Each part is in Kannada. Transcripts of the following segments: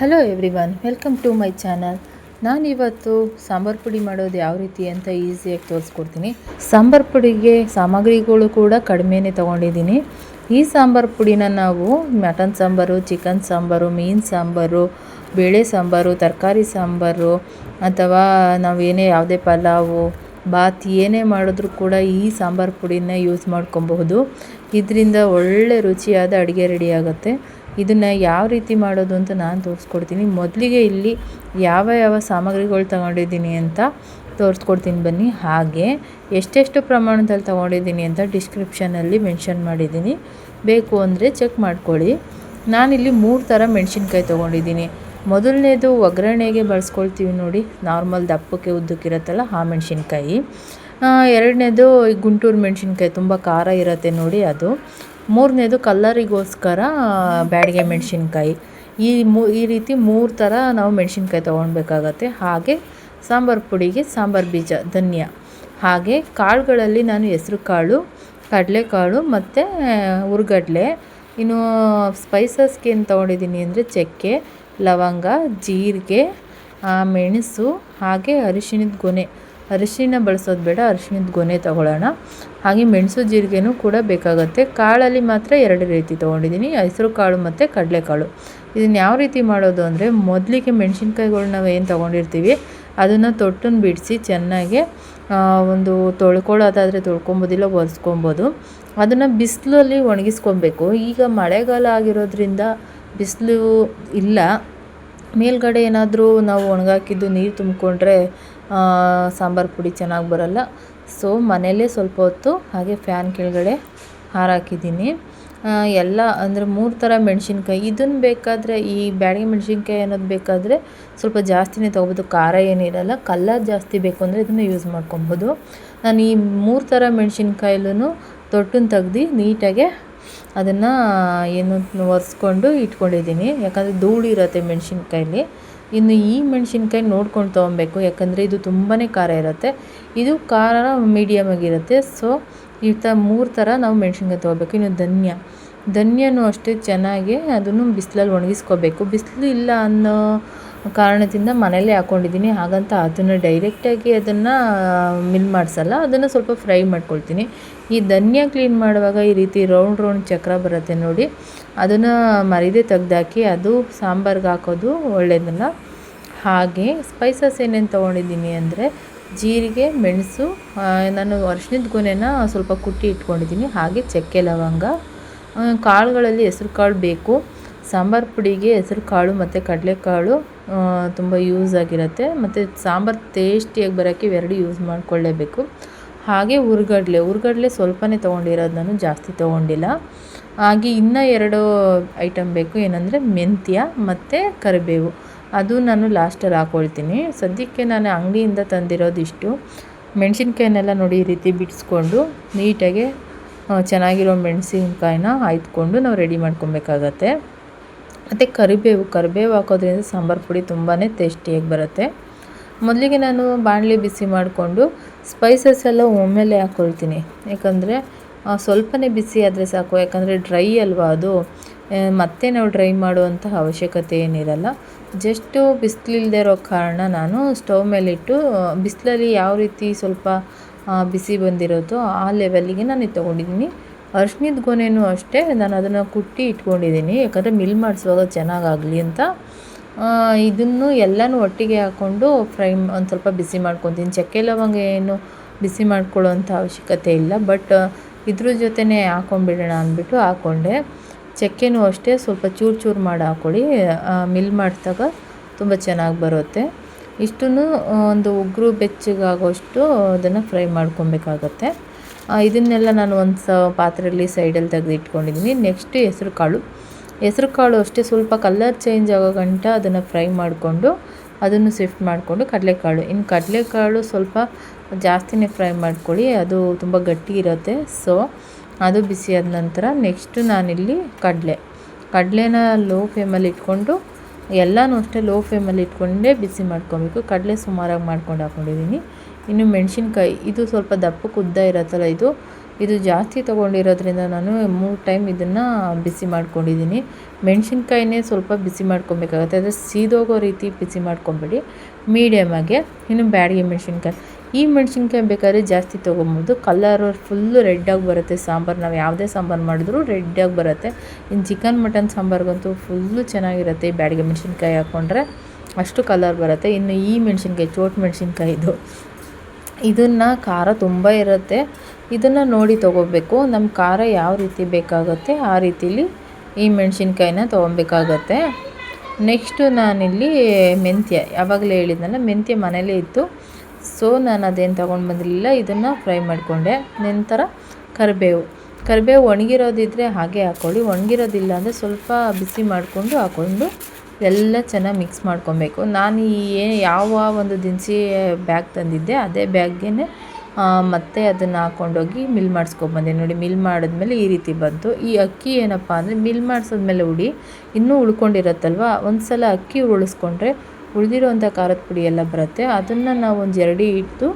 Hello everyone welcome to my channel ನಾನಿವತ್ತು ಸಾಂಬಾರು ಪುಡಿ ಮಾಡೋದು ಯಾವ ರೀತಿ ಅಂತ ಈಸಿಯಾಗಿ ತೋರಿಸ್ಕೊಡ್ತೀನಿ. ಸಾಂಬಾರು ಪುಡಿಗೆ ಸಾಮಗ್ರಿಗಳು ಕೂಡ ಕಡಿಮೆನೇ ತೊಗೊಂಡಿದ್ದೀನಿ. ಈ ಸಾಂಬಾರು ಪುಡಿನ ನಾವು ಮಟನ್ ಸಾಂಬಾರು ಚಿಕನ್ ಸಾಂಬಾರು, ಮೀನು ಸಾಂಬಾರು, ಬೇಳೆ ಸಾಂಬಾರು, ತರಕಾರಿ ಸಾಂಬಾರು, ಅಥವಾ ನಾವೇನೇ ಯಾವುದೇ ಪಲಾವು, ಬಾತ್ ಏನೇ ಮಾಡಿದ್ರೂ ಕೂಡ ಈ ಸಾಂಬಾರು ಪುಡಿನ ಯೂಸ್ ಮಾಡ್ಕೊಬಹುದು. ಇದರಿಂದ ಒಳ್ಳೆ ರುಚಿಯಾದ ಅಡುಗೆ ರೆಡಿ ಆಗುತ್ತೆ. ಇದನ್ನು ಯಾವ ರೀತಿ ಮಾಡೋದು ಅಂತ ನಾನು ತೋರಿಸ್ಕೊಡ್ತೀನಿ. ಮೊದಲಿಗೆ ಇಲ್ಲಿ ಯಾವ ಯಾವ ಸಾಮಗ್ರಿಗಳು ತಗೊಂಡಿದ್ದೀನಿ ಅಂತ ತೋರಿಸ್ಕೊಡ್ತೀನಿ ಬನ್ನಿ. ಹಾಗೆ ಎಷ್ಟೆಷ್ಟು ಪ್ರಮಾಣದಲ್ಲಿ ತಗೊಂಡಿದ್ದೀನಿ ಅಂತ ಡಿಸ್ಕ್ರಿಪ್ಷನಲ್ಲಿ ಮೆನ್ಷನ್ ಮಾಡಿದ್ದೀನಿ. ಬೇಕು ಅಂದರೆ ಚೆಕ್ ಮಾಡ್ಕೊಳ್ಳಿ. ನಾನಿಲ್ಲಿ ಮೂರು ಥರ ಮೆಣಸಿನ್ಕಾಯಿ ತೊಗೊಂಡಿದ್ದೀನಿ. ಮೊದಲನೇದು ಒಗ್ಗರಣೆಗೆ ಬಳಸ್ಕೊಳ್ತೀವಿ ನೋಡಿ ನಾರ್ಮಲ್ ದಪ್ಪಕ್ಕೆ ಉದ್ದಕ್ಕಿರತ್ತಲ್ಲ ಆ ಮೆಣಸಿನ್ಕಾಯಿ. ಎರಡನೇದು ಗುಂಟೂರು ಮೆಣಸಿನ್ಕಾಯಿ, ತುಂಬ ಖಾರ ಇರುತ್ತೆ ನೋಡಿ ಅದು. ಮೂರನೇದು ಕಲ್ಲರಿಗೋಸ್ಕರ ಬ್ಯಾಡಿಗೆ ಮೆಣಸಿನ್ಕಾಯಿ. ಈ ಮೂ, ಈ ರೀತಿ ಮೂರು ಥರ ನಾವು ಮೆಣಸಿನ್ಕಾಯಿ ತೊಗೊಳ್ಬೇಕಾಗತ್ತೆ ಹಾಗೆ ಸಾಂಬಾರು ಪುಡಿಗೆ ಸಾಂಬಾರು ಬೀಜ, ಧನ್ಯ. ಹಾಗೆ ಕಾಳುಗಳಲ್ಲಿ ನಾನು ಹೆಸ್ರು ಕಾಳು, ಕಡಲೆಕಾಳು ಮತ್ತು ಹುರ್ಗಡ್ಲೆ ಇನ್ನು ಸ್ಪೈಸಸ್ಗೆ ಏನು ತೊಗೊಂಡಿದ್ದೀನಿ ಅಂದರೆ ಚಕ್ಕೆ, ಲವಂಗ, ಜೀರಿಗೆ ಮೆಣಸು ಹಾಗೆ ಅರಿಶಿಣದ ಗೊನೆ. ಅರಿಶಿಣ ಬಳಸೋದು ಬೇಡ ಅರಿಶಿನದ ಗೊನೆ ತಗೊಳ್ಳೋಣ. ಹಾಗೆ ಮೆಣಸು ಜೀರಿಗೆನೂ ಕೂಡ ಬೇಕಾಗುತ್ತೆ. ಕಾಳಲ್ಲಿ ಮಾತ್ರ ಎರಡು ರೀತಿ ತೊಗೊಂಡಿದ್ದೀನಿ. ಹೆಸರು ಕಾಳು ಮತ್ತು ಕಡಲೆಕಾಳು. ಇದನ್ನು ಯಾವ ರೀತಿ ಮಾಡೋದು ಅಂದರೆ, ಮೊದಲಿಗೆ ಮೆಣಸಿನ್ಕಾಯಿಗಳು ನಾವು ಏನು ತೊಗೊಂಡಿರ್ತೀವಿ, ಅದನ್ನು ತೊಟ್ಟನ್ನು ಬಿಡಿಸಿ ಚೆನ್ನಾಗಿ ಒಂದು ತೊಳ್ಕೊಳ್ಳೋದಾದರೆ ತೊಳ್ಕೊಬೋದಿಲ್ಲ ಒರೆಸ್ಕೊಬೋದು. ಅದನ್ನು ಬಿಸಿಲಲ್ಲಿ ಒಣಗಿಸ್ಕೊಬೇಕು. ಈಗ ಮಳೆಗಾಲ ಆಗಿರೋದ್ರಿಂದ ಬಿಸಿಲು ಇಲ್ಲ. ಮೇಲ್ಗಡೆ ಏನಾದರೂ ನಾವು ಒಣಗಾಕಿದ್ದು ನೀರು ತುಂಬಿಕೊಂಡ್ರೆ ಸಾಂಬಾರು ಪುಡಿ ಚೆನ್ನಾಗಿ ಬರೋಲ್ಲ. ಸೊ ಮನೆಯಲ್ಲೇ ಸ್ವಲ್ಪ ಹೊತ್ತು ಹಾಗೆ ಫ್ಯಾನ್ ಕೆಳಗಡೆ ಹಾರಾಕಿದ್ದೀನಿ. ಎಲ್ಲ ಅಂದರೆ ಮೂರು ಥರ ಮೆಣಸಿನ್ಕಾಯಿ. ಇದನ್ನು ಬೇಕಾದರೆ ಈ ಬ್ಯಾಡಗಿ ಮೆಣಸಿನ್ಕಾಯಿ ಅನ್ನೋದು ಬೇಕಾದರೆ ಸ್ವಲ್ಪ ಜಾಸ್ತಿನೇ ತೊಗೋಬೋದು. ಖಾರ ಏನಿರಲ್ಲ ಕಲ್ಲರ್ ಜಾಸ್ತಿ ಬೇಕು ಅಂದರೆ ಇದನ್ನು ಯೂಸ್ ಮಾಡ್ಕೊಬೋದು. ನಾನು ಈ ಮೂರು ಥರ ಮೆಣಸಿನ್ಕಾಯಲ್ಲೂ ತೊಟ್ಟನ್ನು ತೆಗ್ದು ನೀಟಾಗೆ ಅದನ್ನು ಏನು ಒರೆಸ್ಕೊಂಡು ಇಟ್ಕೊಂಡಿದ್ದೀನಿ. ಯಾಕಂದರೆ ಧೂಳು ಇರುತ್ತೆ ಮೆಣಸಿನ್ಕಾಯಲ್ಲಿ. ಇನ್ನು ಈ ಮೆಣಸಿನ್ಕಾಯಿ ನೋಡ್ಕೊಂಡು ತೊಗೊಬೇಕು ಯಾಕಂದರೆ ಇದು ತುಂಬಾ ಖಾರ ಇರುತ್ತೆ. ಇದು ಖಾರ ಮೀಡಿಯಮ್ ಆಗಿರುತ್ತೆ. ಸೊ ಈ ಥರ ಮೂರು ಥರ ನಾವು ಮೆಣಸಿನ್ಕಾಯಿ ತೊಗೋಬೇಕು ಇನ್ನು ಧನ್ಯ. ಧನ್ಯನೂ ಅಷ್ಟೇ ಚೆನ್ನಾಗಿ ಅದನ್ನು ಬಿಸಿಲಲ್ಲಿ ಒಣಗಿಸ್ಕೋಬೇಕು. ಬಿಸಿಲು ಇಲ್ಲ ಅನ್ನೋ ಕಾರಣದಿಂದ ಮನೇಲೇ ಹಾಕ್ಕೊಂಡಿದ್ದೀನಿ ಹಾಗಂತ ಅದನ್ನು ಡೈರೆಕ್ಟಾಗಿ ಅದನ್ನು ಮಿಲ್ ಮಾಡಿಸಲ್ಲ. ಅದನ್ನು ಸ್ವಲ್ಪ ಫ್ರೈ ಮಾಡ್ಕೊಳ್ತೀನಿ. ಈ ಧನ್ಯ ಕ್ಲೀನ್ ಮಾಡುವಾಗ ಈ ರೀತಿ ರೌಂಡ್ ರೌಂಡ್ ಚಕ್ರ ಬರುತ್ತೆ ನೋಡಿ. ಅದನ್ನು ಮರಿದೇ ತೆಗ್ದಾಕಿ ಅದು ಸಾಂಬಾರ್ಗೆ ಹಾಕೋದು ಒಳ್ಳೆಯದಲ್ಲ ಹಾಗೆ ಸ್ಪೈಸಸ್ ಏನೇನು ತೊಗೊಂಡಿದ್ದೀನಿ ಅಂದರೆ ಜೀರಿಗೆ, ಮೆಣಸು ನಾನು ಅರ್ಶಿನದ ಗೊನೆನ ಸ್ವಲ್ಪ ಕುಟ್ಟಿ ಇಟ್ಕೊಂಡಿದ್ದೀನಿ. ಹಾಗೆ ಚಕ್ಕೆ ಲವಂಗ ಕಾಳುಗಳಲ್ಲಿ ಹೆಸ್ರು ಕಾಳು ಬೇಕು. ಸಾಂಬಾರು ಪುಡಿಗೆ ಹೆಸ್ರು ಕಾಳು ಮತ್ತು ಕಡಲೆಕಾಳು ತುಂಬ ಯೂಸ್ ಆಗಿರುತ್ತೆ. ಮತ್ತು ಸಾಂಬಾರು ಟೇಸ್ಟಿಯಾಗಿ ಬರೋಕ್ಕೆ ಇವೆರಡು ಯೂಸ್ ಮಾಡಿಕೊಳ್ಳೇಬೇಕು. ಹಾಗೆ ಹುರ್ಗಡ್ಲೆ ಹುರ್ಗಡ್ಲೆ ಸ್ವಲ್ಪನೇ ತೊಗೊಂಡಿರೋದು ನಾನು, ಜಾಸ್ತಿ ತೊಗೊಂಡಿಲ್ಲ. ಹಾಗೆ ಇನ್ನೂ ಎರಡು ಐಟಮ್ ಬೇಕು, ಏನಂದರೆ ಮೆಂತ್ಯ ಮತ್ತು ಕರಿಬೇವು. ಅದು ನಾನು ಲಾಸ್ಟಲ್ಲಿ ಹಾಕ್ಕೊಳ್ತೀನಿ ಸದ್ಯಕ್ಕೆ ನಾನು ಅಂಗಡಿಯಿಂದ ತಂದಿರೋದಿಷ್ಟು. ಮೆಣಸಿನ್ಕಾಯಿನೆಲ್ಲ ನೋಡಿ ಈ ರೀತಿ ಬಿಡಿಸ್ಕೊಂಡು ನೀಟಾಗಿ ಚೆನ್ನಾಗಿರೋ ಮೆಣಸಿನ್ಕಾಯಿನ ಆಯ್ದುಕೊಂಡು ನಾವು ರೆಡಿ ಮಾಡ್ಕೊಬೇಕಾಗತ್ತೆ. ಮತ್ತು ಕರಿಬೇವು ಕರಿಬೇವು ಹಾಕೋದ್ರಿಂದ ಸಾಂಬಾರು ಪುಡಿ ತುಂಬಾ ಟೇಸ್ಟಿಯಾಗಿ ಬರುತ್ತೆ. ಮೊದಲಿಗೆ ನಾನು ಬಾಣಲೆ ಬಿಸಿ ಮಾಡಿಕೊಂಡು ಸ್ಪೈಸಸ್ ಎಲ್ಲ ಒಮ್ಮೆಲೆ ಹಾಕ್ಕೊಳ್ತೀನಿ ಯಾಕಂದರೆ ಸ್ವಲ್ಪನೇ ಬಿಸಿ ಆದರೆ ಸಾಕು. ಯಾಕಂದರೆ ಡ್ರೈ ಅಲ್ವಾ ಅದು? ಮತ್ತೆ ನಾವು ಡ್ರೈ ಮಾಡುವಂತಹ ಅವಶ್ಯಕತೆ ಏನಿರಲ್ಲ. ಜಸ್ಟು ಬಿಸಿಲಿಲ್ಲದೆ ಇರೋ ಕಾರಣ ನಾನು ಸ್ಟವ್ ಮೇಲಿಟ್ಟು ಬಿಸಿಲಲ್ಲಿ ಯಾವ ರೀತಿ ಸ್ವಲ್ಪ ಬಿಸಿ ಬಂದಿರೋದು, ಆ ಲೆವೆಲ್ಲಿಗೆ ನಾನು ಇದು ತೊಗೊಂಡಿದ್ದೀನಿ. ಅರ್ಶಿನದ ಗೊನೆಯೂ ಅಷ್ಟೇ, ನಾನು ಅದನ್ನು ಕುಟ್ಟಿ ಇಟ್ಕೊಂಡಿದ್ದೀನಿ. ಯಾಕಂದರೆ ಮಿಲ್ ಮಾಡಿಸುವಾಗ ಚೆನ್ನಾಗಾಗಲಿ ಅಂತ. ಇದನ್ನು ಎಲ್ಲನೂ ಒಟ್ಟಿಗೆ ಹಾಕ್ಕೊಂಡು ಫ್ರೈ ಒಂದು ಸ್ವಲ್ಪ ಬಿಸಿ ಮಾಡ್ಕೊತೀನಿ. ಚಕ್ಕೆ ಲವಂಗ ಏನು ಬಿಸಿ ಮಾಡ್ಕೊಳ್ಳೋವಂಥ ಅವಶ್ಯಕತೆ ಇಲ್ಲ. ಬಟ್ ಇದ್ರ ಜೊತೆನೇ ಹಾಕೊಂಡ್ಬಿಡೋಣ ಅಂದ್ಬಿಟ್ಟು ಹಾಕ್ಕೊಂಡೆ ಚಕ್ಕೆನೂ ಅಷ್ಟೇ, ಸ್ವಲ್ಪ ಚೂರು ಚೂರು ಮಾಡಿ ಹಾಕ್ಕೊಳ್ಳಿ ಮಿಲ್ ಮಾಡಿದಾಗ ತುಂಬ ಚೆನ್ನಾಗಿ ಬರುತ್ತೆ. ಇಷ್ಟನ್ನು ಒಂದು ಉಗುರು ಬೆಚ್ಚಗಾಗೋಷ್ಟು ಅದನ್ನು ಫ್ರೈ ಮಾಡ್ಕೊಬೇಕಾಗತ್ತೆ. ಇದನ್ನೆಲ್ಲ ನಾನು ಒಂದು ಸ ಪಾತ್ರೆಯಲ್ಲಿ ಸೈಡಲ್ಲಿ ತೆಗೆದು ಇಟ್ಕೊಂಡಿದ್ದೀನಿ ನೆಕ್ಸ್ಟ್ ಹೆಸ್ರು ಕಾಳು. ಹೆಸ್ರು ಕಾಳು ಅಷ್ಟೇ, ಸ್ವಲ್ಪ ಕಲರ್ ಚೇಂಜ್ ಆಗೋ ಗಂಟ ಅದನ್ನು ಫ್ರೈ ಮಾಡಿಕೊಂಡು ಅದನ್ನು ಶಿಫ್ಟ್ ಮಾಡಿಕೊಂಡು ಕಡಲೆಕಾಳು. ಇನ್ನು ಕಡಲೆಕಾಳು ಸ್ವಲ್ಪ ಜಾಸ್ತಿನೇ ಫ್ರೈ ಮಾಡ್ಕೊಳ್ಳಿ, ಅದು ತುಂಬ ಗಟ್ಟಿ ಇರುತ್ತೆ. ಸೊ, ಅದು ಬಿಸಿಯಾದ ನಂತರ ನೆಕ್ಸ್ಟು ನಾನಿಲ್ಲಿ ಕಡಲೆ. ಕಡಲೆನ ಲೋ ಫ್ಲೇಮಲ್ಲಿ ಇಟ್ಕೊಂಡು ಎಲ್ಲನೂ ಅಷ್ಟೇ ಲೋ ಫ್ಲೇಮಲ್ಲಿ ಇಟ್ಕೊಂಡೇ ಬಿಸಿ ಮಾಡ್ಕೊಬೇಕು. ಕಡಲೆ ಸುಮಾರಾಗಿ ಮಾಡ್ಕೊಂಡು ಹಾಕ್ಕೊಂಡಿದ್ದೀನಿ ಇನ್ನು ಮೆಣಸಿನ್ಕಾಯಿ, ಇದು ಸ್ವಲ್ಪ ದಪ್ಪಕ್ಕೆ ಉದ್ದ ಇರುತ್ತಲ್ಲ ಇದು ಇದು ಜಾಸ್ತಿ ತೊಗೊಂಡಿರೋದ್ರಿಂದ ನಾನು ಮೂರು ಟೈಮ್ ಇದನ್ನು ಬಿಸಿ ಮಾಡ್ಕೊಂಡಿದ್ದೀನಿ ಮೆಣಸಿನ್ಕಾಯಿನೇ ಸ್ವಲ್ಪ ಬಿಸಿ ಮಾಡ್ಕೊಬೇಕಾಗುತ್ತೆ. ಅದು ಸೀದೋಗೋ ರೀತಿ ಬಿಸಿ ಮಾಡ್ಕೊಬೇಡಿ. ಮೀಡಿಯಮಾಗೆ ಇನ್ನು ಬ್ಯಾಡಿಗೆ ಮೆಣಸಿನ್ಕಾಯಿ. ಈ ಮೆಣಸಿನ್ಕಾಯಿ ಬೇಕಾದ್ರೆ ಜಾಸ್ತಿ ತೊಗೊಬೋದು. ಕಲರ್ ಫುಲ್ಲು ರೆಡ್ಡಾಗಿ ಬರುತ್ತೆ ಸಾಂಬಾರು. ನಾವು ಯಾವುದೇ ಸಾಂಬಾರು ಮಾಡಿದ್ರೂ ರೆಡ್ಡಾಗಿ ಬರುತ್ತೆ. ಇನ್ನು ಚಿಕನ್ ಮಟನ್ ಸಾಂಬಾರ್ಗಂತೂ ಫುಲ್ಲು ಚೆನ್ನಾಗಿರುತ್ತೆ ಈ ಬ್ಯಾಡಿಗೆ ಮೆಣಸಿನ್ಕಾಯಿ ಹಾಕ್ಕೊಂಡ್ರೆ ಅಷ್ಟು ಕಲರ್ ಬರುತ್ತೆ. ಇನ್ನು ಈ ಮೆಣಸಿನ್ಕಾಯಿ, ಚೋಟ್ ಮೆಣಸಿನ್ಕಾಯಿ ಇದು. ಇದನ್ನು ಖಾರ ತುಂಬ ಇರುತ್ತೆ. ಇದನ್ನು ನೋಡಿ ತೊಗೋಬೇಕು. ನಮ್ಮ ಖಾರ ಯಾವ ರೀತಿ ಬೇಕಾಗುತ್ತೆ ಆ ರೀತಿಲಿ ಈ ಮೆಣಸಿನ್ಕಾಯಿನ ತೊಗೊಬೇಕಾಗತ್ತೆ. ನೆಕ್ಸ್ಟು ನಾನಿಲ್ಲಿ ಮೆಂತ್ಯ. ಯಾವಾಗಲೇ ಹೇಳಿದ್ನಲ್ಲ, ಮೆಂತ್ಯ ಮನೇಲೇ ಇತ್ತು. ಸೊ ನಾನು ಅದೇನು ತೊಗೊಂಡು ಬಂದಿರಲಿಲ್ಲ, ಇದನ್ನು ಫ್ರೈ ಮಾಡಿಕೊಂಡೆ. ನಂತರ ಕರಿಬೇವು. ಕರಿಬೇವು ಒಣಗಿರೋದಿದ್ದರೆ ಹಾಗೆ ಹಾಕ್ಕೊಳ್ಳಿ ಒಣಗಿರೋದಿಲ್ಲ ಅಂದರೆ ಸ್ವಲ್ಪ ಬಿಸಿ ಮಾಡಿಕೊಂಡು ಹಾಕ್ಕೊಂಡು ಎಲ್ಲ ಚೆನ್ನಾಗಿ ಮಿಕ್ಸ್ ಮಾಡ್ಕೊಬೇಕು. ನಾನು ಈ ಏನು ಯಾವ ಒಂದು ದಿನಸಿ ಬ್ಯಾಗ್ ತಂದಿದ್ದೆ, ಅದೇ ಬ್ಯಾಗ್ಗೆ ಮತ್ತೆ ಅದನ್ನು ಹಾಕ್ಕೊಂಡೋಗಿ ಮಿಲ್ ಮಾಡಿಸ್ಕೊಬಂದೆ ನೋಡಿ ಮಿಲ್ ಮಾಡಿದ್ಮೇಲೆ ಈ ರೀತಿ ಬಂತು. ಈ ಅಕ್ಕಿ ಏನಪ್ಪ ಅಂದರೆ ಮಿಲ್ ಮಾಡಿಸಿದ್ಮೇಲೆ ಉಡಿ ಇನ್ನೂ ಉಳ್ಕೊಂಡಿರತ್ತಲ್ವ? ಒಂದು ಸಲ ಅಕ್ಕಿ ಉಳಿಸ್ಕೊಂಡ್ರೆ ಉಳಿದಿರೋವಂಥ ಖಾರದ ಪುಡಿ ಎಲ್ಲ ಬರುತ್ತೆ. ಅದನ್ನು ನಾವು ಒಂದು ಜರಡಿ ಇಟ್ಟು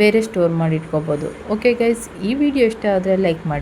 ಬೇರೆ ಸ್ಟೋರ್ ಮಾಡಿ ಇಟ್ಕೋಬೋದು. ಓಕೆ ಗೈಸ್ ಈ ವಿಡಿಯೋ ಇಷ್ಟ ಆದರೆ ಲೈಕ್ ಮಾಡಿ.